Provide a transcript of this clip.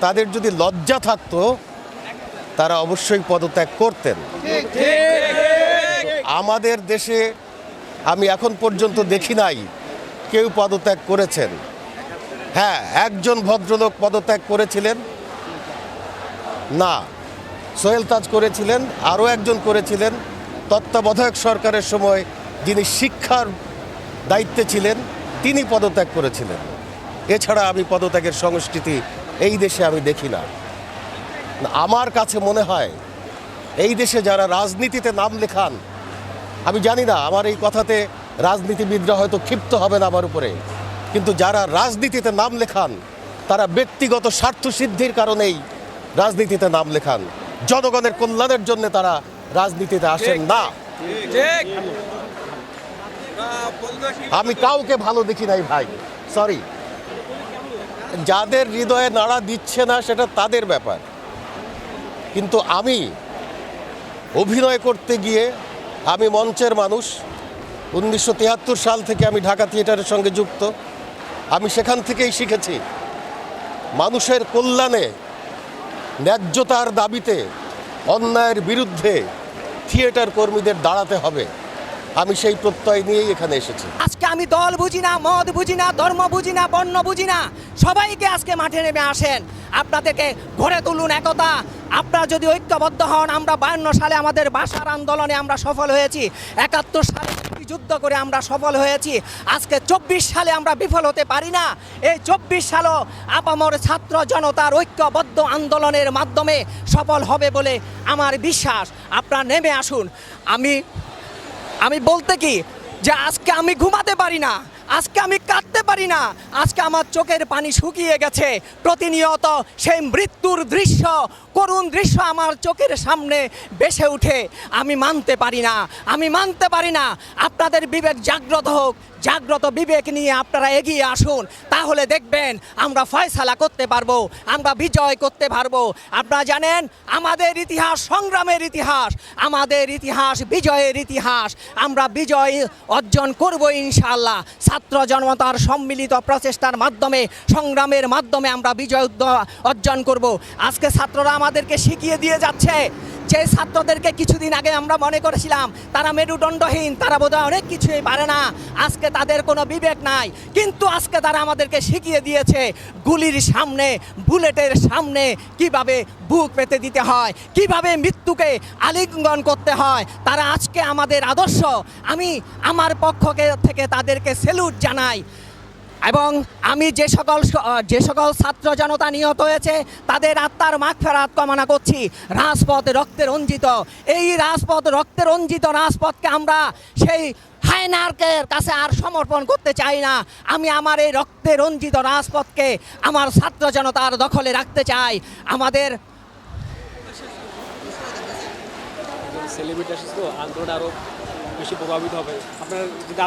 তাদের যদি লজ্জা থাকতো, তারা অবশ্যই পদত্যাগ করতেন। আমাদের দেশে আমি এখন পর্যন্ত দেখি নাই কেউ পদত্যাগ করেছেন। হ্যাঁ একজন ভদ্রলোক পদত্যাগ করেছিলেন। না, সোহেল তাজ করেছিলেন, আরও একজন করেছিলেন। তত্ত্বাবধায়ক সরকারের সময় যিনি শিক্ষার দায়িত্বে ছিলেন, তিনি পদত্যাগ করেছিলেন। এছাড়া আমি পদত্যাগের সংস্কৃতি এই দেশে আমি দেখি না। আমার কাছে মনে হয়, এই দেশে যারা রাজনীতিতে নাম লেখান, আমি জানি না, আমার এই কথাতে রাজনীতিবিদরা হয়তো ক্ষিপ্ত হবেন আমার উপরে, কিন্তু যারা রাজনীতিতে নাম লেখান, তারা ব্যক্তিগত স্বার্থ সিদ্ধির কারণেই রাজনীতিতে নাম লেখান। জনগণের কল্যাণের জন্য তারা রাজনীতিতে আসেন না। আমি কাউকে ভালো দেখি নাই ভাই সরি যাদের হৃদয়ে নাড়া দিচ্ছে না, সেটা তাদের ব্যাপার। কিন্তু আমি অভিনয় করতে গিয়ে আমি মঞ্চের মানুষ। উনিশশো তিয়াত্তর সাল থেকে আমি ঢাকা থিয়েটারের সঙ্গে যুক্ত। আমি সেখান থেকেই শিখেছি, মানুষের কল্যাণে, ন্যায্যতার দাবিতে, অন্যায়ের বিরুদ্ধে থিয়েটার কর্মীদের দাঁড়াতে হবে। আমি সেই প্রত্যয় নিয়েই এখানে এসেছি। আজকে আমি দল বুঝি না মদ বুঝি না, ধর্ম বুঝি না, বর্ণ বুঝি না, সবাইকে আজকে মাঠে নেমে আসেন। আপনাদেরকে ঘরে তুলুন একতা। আপনারা যদি ঐক্যবদ্ধ হন, আমরা বায়ান্ন সালে আমাদের ভাষার আন্দোলনে আমরা সফল হয়েছি, একাত্তর সালে যুদ্ধ করে আমরা সফল হয়েছি। আজকে চব্বিশ সালে আমরা বিফল হতে পারি না। এই চব্বিশ সালও আপামর ছাত্র জনতার ঐক্যবদ্ধ আন্দোলনের মাধ্যমে সফল হবে বলে আমার বিশ্বাস। আপনারা নেমে আসুন। আমি আমি বলতে কি যে আজকে আমি ঘুমাতে পারি না। আজকে আমি কাঁদতে পারি না। আজকে আমার চোখের পানি শুকিয়ে গেছে। প্রতিনিয়ত সেই মৃত্যুর দৃশ্য, করুণ দৃশ্য আমার চোখের সামনে বেসে উঠে আমি মানতে পারি না। আমি মানতে পারি না। আপনাদের বিবেক জাগ্রত হোক। জাগ্রত বিবেক নিয়ে আপনারা এগিয়ে আসুন। তাহলে দেখবেন আমরা ফয়সালা করতে পারব। আমরা বিজয় করতে পারব। আপনারা জানেন, আমাদের ইতিহাস সংগ্রামের ইতিহাস। আমাদের ইতিহাস বিজয়ের ইতিহাস। আমরা বিজয় অর্জন করব ইনশাআল্লাহ। ছাত্র জনতার সম্মিলিত প্রচেষ্টার মাধ্যমে, সংগ্রামের মাধ্যমে আমরা বিজয় অর্জন করব। আজকে ছাত্ররা আমাদেরকে শিখিয়ে দিয়ে যাচ্ছে যে ছাত্রদেরকে কিছুদিন আগে আমরা মনে করেছিলাম, তারা মেরুদণ্ডহীন, তারা বোধহয় অনেক কিছুই পারে না। আজকে তাদের কোনো বিবেক নাই। কিন্তু আজকে তারা আমাদেরকে শিখিয়ে দিয়েছে, গুলির সামনে, বুলেটের সামনে কীভাবে বুক পেতে দিতে হয়, কীভাবে মৃত্যুকে আলিঙ্গন করতে হয়। তারা আজকে আমাদের আদর্শ। আমি আমার পক্ষকে থেকে তাদেরকে সেলুট জানাই। এবং আমি যে সকল যে সকল ছাত্র জনতা নিহত হয়েছে, তাদের আত্মার মাগ ফেরাত কামনা করছি। রাজপথ রক্তে রঞ্জিত। এই রাজপথ রক্তে রঞ্জিত রাজপথকে আমরা সেই হায়নার্কের কাছে আর সমর্পণ করতে চাই না। আমি আমার এই রক্তে রঞ্জিত রাজপথকে আমার ছাত্র জনতার দখলে রাখতে চাই। আমাদের সেলিব্রিটি আরও বেশি প্রভাবিত হবে। আপনার যদি